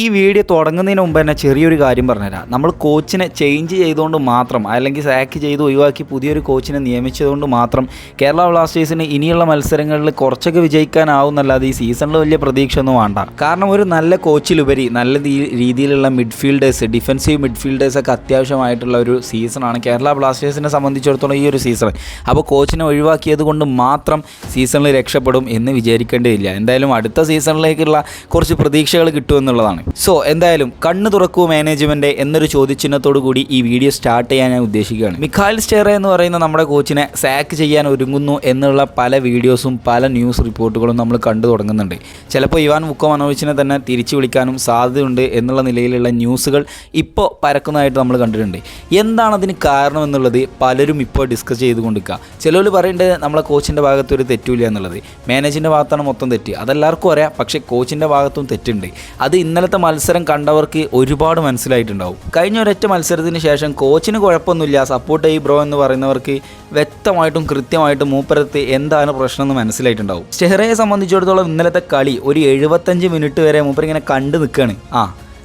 ഈ വീഡിയോ തുടങ്ങുന്നതിന് മുമ്പ് തന്നെ ചെറിയൊരു കാര്യം പറഞ്ഞുതരാം. നമ്മൾ കോച്ചിനെ ചേഞ്ച് ചെയ്തുകൊണ്ട് മാത്രം അല്ലെങ്കിൽ സാക്ക് ചെയ്ത് ഒഴിവാക്കി പുതിയൊരു കോച്ചിനെ നിയമിച്ചതുകൊണ്ട് മാത്രം കേരള ബ്ലാസ്റ്റേഴ്സിന് ഇനിയുള്ള മത്സരങ്ങളിൽ കുറച്ചൊക്കെ വിജയിക്കാനാവുന്നല്ലാതെ ഈ സീസണിൽ വലിയ പ്രതീക്ഷ ഒന്നും വേണ്ട. കാരണം ഒരു നല്ല കോച്ചിലുപരി നല്ല രീതിയിലുള്ള മിഡ്ഫീൽഡേഴ്സ് ഡിഫൻസീവ് മിഡ്ഫീൽഡേഴ്സ് ഒക്കെ അത്യാവശ്യമായിട്ടുള്ള ഒരു സീസണാണ് കേരള ബ്ലാസ്റ്റേഴ്സിനെ സംബന്ധിച്ചിടത്തോളം ഈ ഒരു സീസൺ അപ്പോൾ കോച്ചിനെ ഒഴിവാക്കിയത് കൊണ്ട് മാത്രം സീസണിൽ രക്ഷപ്പെടും എന്ന് വിചാരിക്കേണ്ടതില്ല എന്തായാലും അടുത്ത സീസണിലേക്കുള്ള കുറച്ച് പ്രതീക്ഷകൾ കിട്ടുമെന്നുള്ളതാണ് സോ എന്തായാലും കണ്ണു തുറക്കൂ മാനേജ്മെന്റ് എന്നൊരു ചോദ്യചിഹ്നത്തോടു കൂടി ഈ വീഡിയോ സ്റ്റാർട്ട് ചെയ്യാൻ ഞാൻ ഉദ്ദേശിക്കുകയാണ്. മിഖാൽ സ്റ്റേറ എന്ന് പറയുന്ന നമ്മുടെ കോച്ചിനെ സാക്ക് ചെയ്യാൻ ഒരുങ്ങുന്നു എന്നുള്ള പല വീഡിയോസും പല ന്യൂസ് റിപ്പോർട്ടുകളും നമ്മൾ കണ്ടു തുടങ്ങുന്നുണ്ട്. ചിലപ്പോൾ ഇവാൻ മുക്കോ മനോജിനെ തന്നെ തിരിച്ചു വിളിക്കാനും സാധ്യതയുണ്ട് എന്നുള്ള നിലയിലുള്ള ന്യൂസുകൾ ഇപ്പോൾ പരക്കുന്നതായിട്ട് നമ്മൾ കണ്ടിട്ടുണ്ട്. എന്താണ് അതിന് കാരണം എന്നുള്ളത് പലരും ഇപ്പോൾ ഡിസ്കസ് ചെയ്ത് കൊണ്ടിരിക്കുക ചിലർ പറയേണ്ടത് നമ്മളെ കോച്ചിന്റെ ഭാഗത്ത് ഒരു തെറ്റില്ല എന്നുള്ളത്. മാനേജിന്റെ ഭാഗത്താണ് മൊത്തം തെറ്റ്. അതെല്ലാവർക്കും അറിയാം പക്ഷേ കോച്ചിന്റെ ഭാഗത്തും തെറ്റുണ്ട്. അത് ഇന്നലത്തെ മത്സരം കണ്ടവർക്ക് ഒരുപാട് മനസ്സിലായിട്ടുണ്ടാവും. കഴിഞ്ഞ ഒരൊറ്റ മത്സരത്തിന് ശേഷം കോച്ചിന് കുഴപ്പമൊന്നുമില്ല സപ്പോർട്ട് ചെയ്യ് ബ്രോ എന്ന് പറയുന്നവർക്ക് വ്യക്തമായിട്ടും കൃത്യമായിട്ടും മൂപ്പരത്ത് എന്താണ് പ്രശ്നം എന്ന് മനസ്സിലായിട്ടുണ്ടാവും. സ്റ്റെഹറയെ സംബന്ധിച്ചിടത്തോളം ഇന്നലത്തെ കളി ഒരു എഴുപത്തഞ്ച് മിനിറ്റ് വരെ മൂപ്പർ ഇങ്ങനെ കണ്ടു നിൽക്കുകയാണ് ആ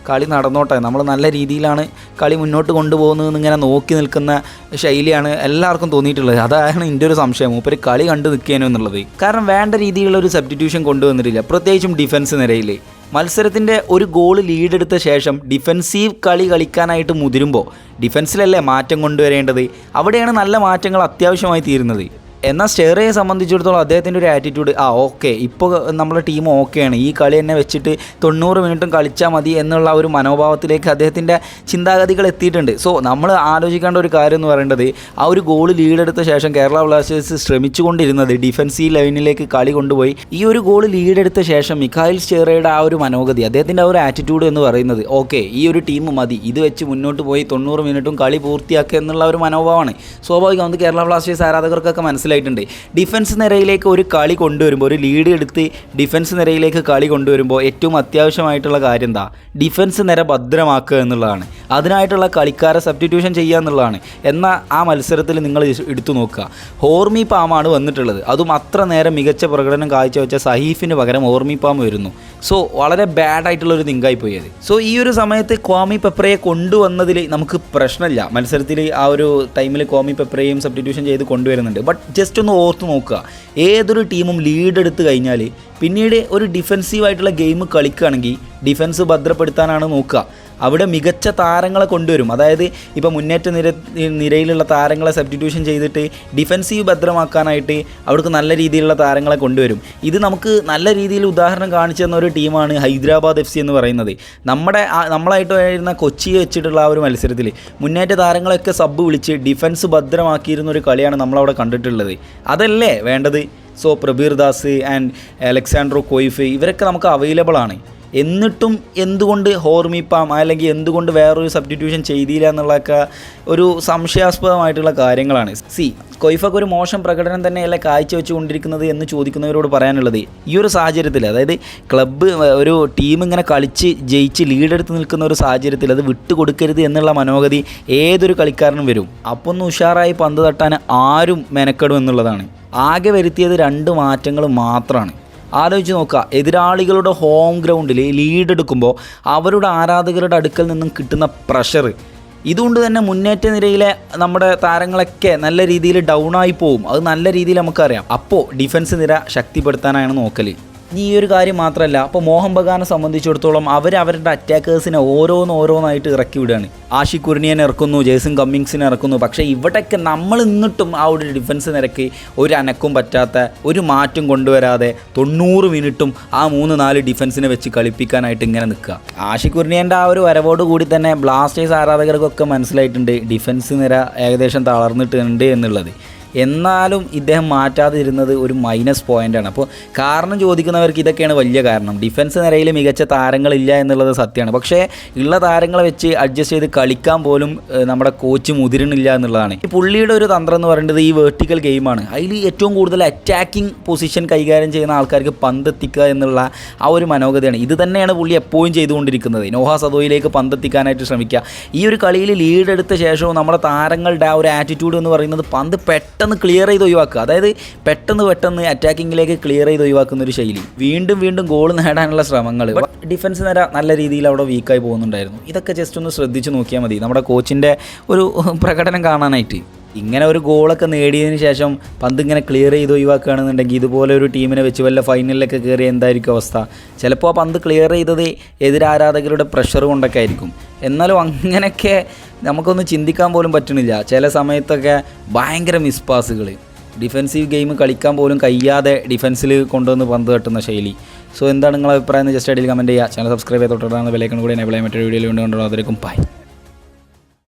കളി നടന്നോട്ടെ. നമ്മൾ നല്ല രീതിയിലാണ് കളി മുന്നോട്ട് കൊണ്ടുപോകുന്നത് ഇങ്ങനെ നോക്കി നിൽക്കുന്ന ശൈലിയാണ് എല്ലാവർക്കും തോന്നിയിട്ടുള്ളത്. അതാണ് എന്റെ ഒരു സംശയം. മൂപ്പര് കളി കണ്ടു നിൽക്കാനോ എന്നുള്ളത്. കാരണം വേണ്ട രീതിയിലുള്ള ഒരു സബ്സ്റ്റിറ്റ്യൂഷൻ കൊണ്ടുവന്നിട്ടില്ല. പ്രത്യേകിച്ചും ഡിഫൻസ് നിരയിൽ മത്സരത്തിന്റെ ഒരു ഗോൾ ലീഡെടുത്ത ശേഷം ഡിഫൻസീവ് കളി കളിക്കാനായിട്ട് മുതിരുമ്പോൾ ഡിഫൻസിലല്ലേ മാറ്റം കൊണ്ടുവരേണ്ടത്? അവിടെയാണ് നല്ല മാറ്റങ്ങൾ അത്യാവശ്യമായി തീരുന്നത്. എന്നാൽ സ്റ്റെറയെ സംബന്ധിച്ചിടത്തോളം അദ്ദേഹത്തിന്റെ ഒരു ആറ്റിറ്റ്യൂഡ് ആ ഓക്കെ ഇപ്പോൾ നമ്മുടെ ടീം ഓക്കെയാണ് ഈ കളി തന്നെ വെച്ചിട്ട് തൊണ്ണൂറ് മിനിറ്റും കളിച്ചാൽ മതി എന്നുള്ള ഒരു മനോഭാവത്തിലേക്ക് അദ്ദേഹത്തിന്റെ ചിന്താഗതികൾ എത്തിയിട്ടുണ്ട്. സോ നമ്മൾ ആലോചിക്കേണ്ട ഒരു കാര്യം എന്ന് പറയേണ്ടത് ആ ഒരു ഗോൾ ലീഡെടുത്ത ശേഷം കേരള ബ്ലാസ്റ്റേഴ്സ് ശ്രമിച്ചുകൊണ്ടിരുന്നത് ഡിഫൻസീവ് ലൈനിലേക്ക് കളി കൊണ്ടുപോയി. ഈ ഒരു ഗോൾ ലീഡെടുത്ത ശേഷം മിഖായിൽ സ്റ്റെറയുടെ ആ ഒരു മനോഗതി അദ്ദേഹത്തിന്റെ ആ ഒരു ആറ്റിറ്റ്യൂഡ് എന്ന് പറയുന്നത് ഓക്കെ ഈ ഒരു ടീം മതി. ഇത് വെച്ച് മുന്നോട്ട് പോയി തൊണ്ണൂറ് മിനിറ്റും കളി പൂർത്തിയാക്കുക എന്നുള്ള ഒരു മനോഭാവമാണ്. സ്വാഭാവികം അത് കേരള ബ്ലാസ്റ്റേഴ്സ് ആരാധകർക്കൊക്കെ മനസ്സിലായിട്ടുണ്ട്. ഡിഫൻസ് നിരയിലേക്ക് ഒരു കളി കൊണ്ടുവരുമ്പോൾ ഒരു ലീഡ് എടുത്ത് ഡിഫൻസ് നിരയിലേക്ക് കളി കൊണ്ടുവരുമ്പോൾ ഏറ്റവും അത്യാവശ്യമായിട്ടുള്ള കാര്യം എന്താ? ഡിഫൻസ് നിര ഭദ്രമാക്കുക എന്നുള്ളതാണ്. അതിനായിട്ടുള്ള കളിക്കാരെ സബ്സ്റ്റിറ്റ്യൂഷൻ ചെയ്യുക എന്നുള്ളതാണ്. എന്നാൽ ആ മത്സരത്തിൽ നിങ്ങൾ എടുത്തു നോക്കുക. ഹോർമി പാമാണ് വന്നിട്ടുള്ളത്. അതും അത്ര നേരം മികച്ച പ്രകടനം കാഴ്ചവെച്ച സഹീഫിന് പകരം ഹോർമി പാം വരുന്നു. സോ വളരെ ബാഡ് ആയിട്ടുള്ള ഒരു തിങ്കായി പോയത് സോ ഈ ഒരു സമയത്ത് കോമി പെപ്രയെ കൊണ്ടുവന്നതിൽ നമുക്ക് പ്രശ്നമില്ല. മത്സരത്തിൽ ആ ഒരു ടൈമിൽ കോമി പെപ്രയും സബ്സ്റ്റിറ്റ്യൂഷൻ ചെയ്ത് കൊണ്ടുവരുന്നുണ്ട്. ബട്ട് ജസ്റ്റ് ഒന്ന് ഓർത്ത് നോക്കുക. ഏതൊരു ടീമും ലീഡ് എടുത്തു കഴിഞ്ഞാൽ പിന്നീട് ഒരു ഡിഫൻസീവ് ആയിട്ടുള്ള ഗെയിം കളിക്കുകയാണെങ്കിൽ ഡിഫൻസ് ഭദ്രപ്പെടുത്താനാണ് നോക്കുക. അവിടെ മികച്ച താരങ്ങളെ കൊണ്ടുവരും. അതായത് ഇപ്പോൾ മുന്നേറ്റ നിര നിരയിലുള്ള താരങ്ങളെ സബ്സ്റ്റിറ്റ്യൂഷൻ ചെയ്തിട്ട് ഡിഫൻസീവ് ഭദ്രമാക്കാനായിട്ട് അവർക്ക് നല്ല രീതിയിലുള്ള താരങ്ങളെ കൊണ്ടുവരും. ഇത് നമുക്ക് നല്ല രീതിയിൽ ഉദാഹരണം കാണിച്ചു തന്ന ഒരു ടീമാണ് ഹൈദരാബാദ് എഫ് സി എന്ന് പറയുന്നത്. നമ്മുടെ നമ്മളായിട്ട് വരുന്ന കൊച്ചിയെ വെച്ചിട്ടുള്ള ആ ഒരു മത്സരത്തിൽ മുന്നേറ്റ താരങ്ങളെയൊക്കെ സബ് വിളിച്ച് ഡിഫൻസ് ഭദ്രമാക്കിയിരുന്ന ഒരു കളിയാണ് നമ്മളവിടെ കണ്ടിട്ടുള്ളത്. അതല്ലേ വേണ്ടത്? So Prabir Das and Alexandre Coeff ഇവരൊക്കെ നമുക്ക് അവൈലബിൾ ആണ്. എന്നിട്ടും എന്തുകൊണ്ട് ഹോർമിപ്പാം അല്ലെങ്കിൽ എന്തുകൊണ്ട് വേറൊരു സബ്സ്റ്റിറ്റ്യൂഷൻ ചെയ്തില്ല എന്നുള്ളതൊക്കെ ഒരു സംശയാസ്പദമായിട്ടുള്ള കാര്യങ്ങളാണ്. സി കൊയ്ഫൊക്കെ ഒരു മോശം പ്രകടനം തന്നെയല്ല കാഴ്ചവെച്ചുകൊണ്ടിരിക്കുന്നത് എന്ന് ചോദിക്കുന്നവരോട് പറയാനുള്ളത് ഈ ഒരു സാഹചര്യത്തിൽ. അതായത് ക്ലബ്ബ് ഒരു ടീം ഇങ്ങനെ കളിച്ച് ജയിച്ച് ലീഡെടുത്ത് നിൽക്കുന്ന ഒരു സാഹചര്യത്തിൽ അത് വിട്ടുകൊടുക്കരുത് എന്നുള്ള മനോഗതി ഏതൊരു കളിക്കാരനും വരും. അപ്പോൾ ഒന്ന് ഉഷാറായി പന്ത് തട്ടാൻ ആരും മെനക്കെടും എന്നുള്ളതാണ്. ആകെ വരുത്തിയത് രണ്ട് മാറ്റങ്ങൾ മാത്രമാണ്. ആലോചിച്ച് നോക്കുക. എതിരാളികളുടെ ഹോം ഗ്രൗണ്ടിൽ ലീഡ് എടുക്കുമ്പോൾ അവരുടെ ആരാധകരുടെ അടുക്കൽ നിന്നും കിട്ടുന്ന പ്രഷർ ഇതുകൊണ്ട് തന്നെ മുന്നേറ്റ നിരയിലെ നമ്മുടെ താരങ്ങളൊക്കെ നല്ല രീതിയിൽ ഡൗൺ ആയി പോവും. അത് നല്ല രീതിയിൽ നമുക്കറിയാം. അപ്പോൾ ഡിഫൻസ് നിര ശക്തിപ്പെടുത്താനാണ് നോക്കൽ ഈ ഒരു കാര്യം മാത്രമല്ല അപ്പോൾ മോഹൻ ബഗാനെ സംബന്ധിച്ചിടത്തോളം അവർ അവരുടെ അറ്റാക്കേഴ്സിനെ ഓരോന്ന് ഓരോന്നായിട്ട് ഇറക്കി വിടുകയാണ്. ആഷി കുർണിയനെ ഇറക്കുന്നു ജേസൺ കമ്മിങ്സിനെ ഇറക്കുന്നു പക്ഷേ ഇവിടെയൊക്കെ നമ്മൾ എന്നിട്ടും ആ ഒരു ഡിഫൻസ് നിരക്ക് ഒരു അനക്കും പറ്റാത്ത ഒരു മാറ്റം കൊണ്ടുവരാതെ തൊണ്ണൂറ് മിനിറ്റും ആ മൂന്ന് നാല് ഡിഫൻസിനെ വെച്ച് കളിപ്പിക്കാനായിട്ട് ഇങ്ങനെ നിൽക്കുക. ആഷി കുർണിയന്റെ ആ ഒരു വരവോട് കൂടി തന്നെ ബ്ലാസ്റ്റേഴ്സ് ആരാധകർക്കൊക്കെ മനസ്സിലായിട്ടുണ്ട് ഡിഫൻസ് നിര ഏകദേശം തളർന്നിട്ടുണ്ട് എന്നുള്ളത്. എന്നാലും ഇദ്ദേഹം മാറ്റാതിരുന്നത് ഒരു മൈനസ് പോയിന്റാണ് അപ്പോൾ കാരണം ചോദിക്കുന്നവർക്ക് ഇതൊക്കെയാണ് വലിയ കാരണം. ഡിഫൻസ് നിരയിൽ മികച്ച താരങ്ങളില്ല എന്നുള്ളത് സത്യമാണ്. പക്ഷേ ഉള്ള താരങ്ങളെ വെച്ച് അഡ്ജസ്റ്റ് ചെയ്ത് കളിക്കാൻ പോലും നമ്മുടെ കോച്ച് മുതിരണില്ല എന്നുള്ളതാണ്. ഈ പുള്ളിയുടെ ഒരു തന്ത്രം എന്ന് പറയുന്നത് ഈ വേർട്ടിക്കൽ ഗെയിമാണ് അതിൽ ഏറ്റവും കൂടുതൽ അറ്റാക്കിംഗ് പൊസിഷൻ കൈകാര്യം ചെയ്യുന്ന ആൾക്കാർക്ക് പന്തെത്തിക്കുക എന്നുള്ള ആ ഒരു മനോഗതിയാണ്. ഇത് തന്നെയാണ് പുള്ളി എപ്പോഴും ചെയ്തുകൊണ്ടിരിക്കുന്നത്. നോഹ സദോയിലേക്ക് പന്തെത്തിക്കാനായിട്ട് ശ്രമിക്കുക. ഈ ഒരു കളിയിൽ ലീഡ് എടുത്ത ശേഷവും നമ്മുടെ താരങ്ങളുടെ ആ ഒരു ആറ്റിറ്റ്യൂഡ് എന്ന് പറയുന്നത് പന്ത് പെട്ടെന്ന് പെട്ടെന്ന് ക്ലിയർ ചെയ്ത് ഒഴിവാക്കുക. അതായത് പെട്ടെന്ന് പെട്ടെന്ന് അറ്റാക്കിങ്ങിലേക്ക് ക്ലിയർ ചെയ്ത് ഒഴിവാക്കുന്ന ഒരു ശൈലി. വീണ്ടും വീണ്ടും ഗോൾ നേടാനുള്ള ശ്രമങ്ങൾ ഡിഫൻസ് നിര നല്ല രീതിയിൽ അവിടെ വീക്കായി പോകുന്നുണ്ടായിരുന്നു. ഇതൊക്കെ ജസ്റ്റ് ഒന്ന് ശ്രദ്ധിച്ച് നോക്കിയാൽ മതി. നമ്മുടെ കോച്ചിന്റെ ഒരു പ്രകടനം കാണാനായിട്ട്. ഇങ്ങനെ ഒരു ഗോളൊക്കെ നേടിയതിന് ശേഷം പന്ത് ഇങ്ങനെ ക്ലിയർ ചെയ്ത് ഒഴിവാക്കുകയാണെന്നുണ്ടെങ്കിൽ ഇതുപോലെ ഒരു ടീമിനെ വെച്ച് വല്ല ഫൈനലിലൊക്കെ കയറി എന്തായിരിക്കും അവസ്ഥ? ചിലപ്പോൾ ആ പന്ത് ക്ലിയർ ചെയ്തത് എതിരാരാധകരുടെ പ്രഷർ കൊണ്ടൊക്കെ ആയിരിക്കും. എന്നാലും അങ്ങനെയൊക്കെ നമുക്കൊന്നും ചിന്തിക്കാൻ പോലും പറ്റണില്ല. ചില സമയത്തൊക്കെ ഭയങ്കര മിസ് പാസുകൾ ഡിഫെൻസീവ് ഗെയിം കളിക്കാൻ പോലും കഴിയാതെ ഡിഫൻസിൽ കൊണ്ടുവന്ന് പന്ത് തട്ടുന്ന ശൈലി. സോ എന്താണ് നിങ്ങളുടെ അഭിപ്രായം? എന്ന് ജസ്റ്റ് അടിയിൽ കമന്റ് ചെയ്യുക. ചാനൽ സബ്സ്ക്രൈബ് ചെയ്ത് തൊട്ടാണ് വിലയ്ക്കും കൂടി. എന്നെ വിളയാൻ മറ്റൊരു വീഡിയോയിൽ കൊണ്ടുകൊണ്ടുവന്നതിലേക്കും ബൈ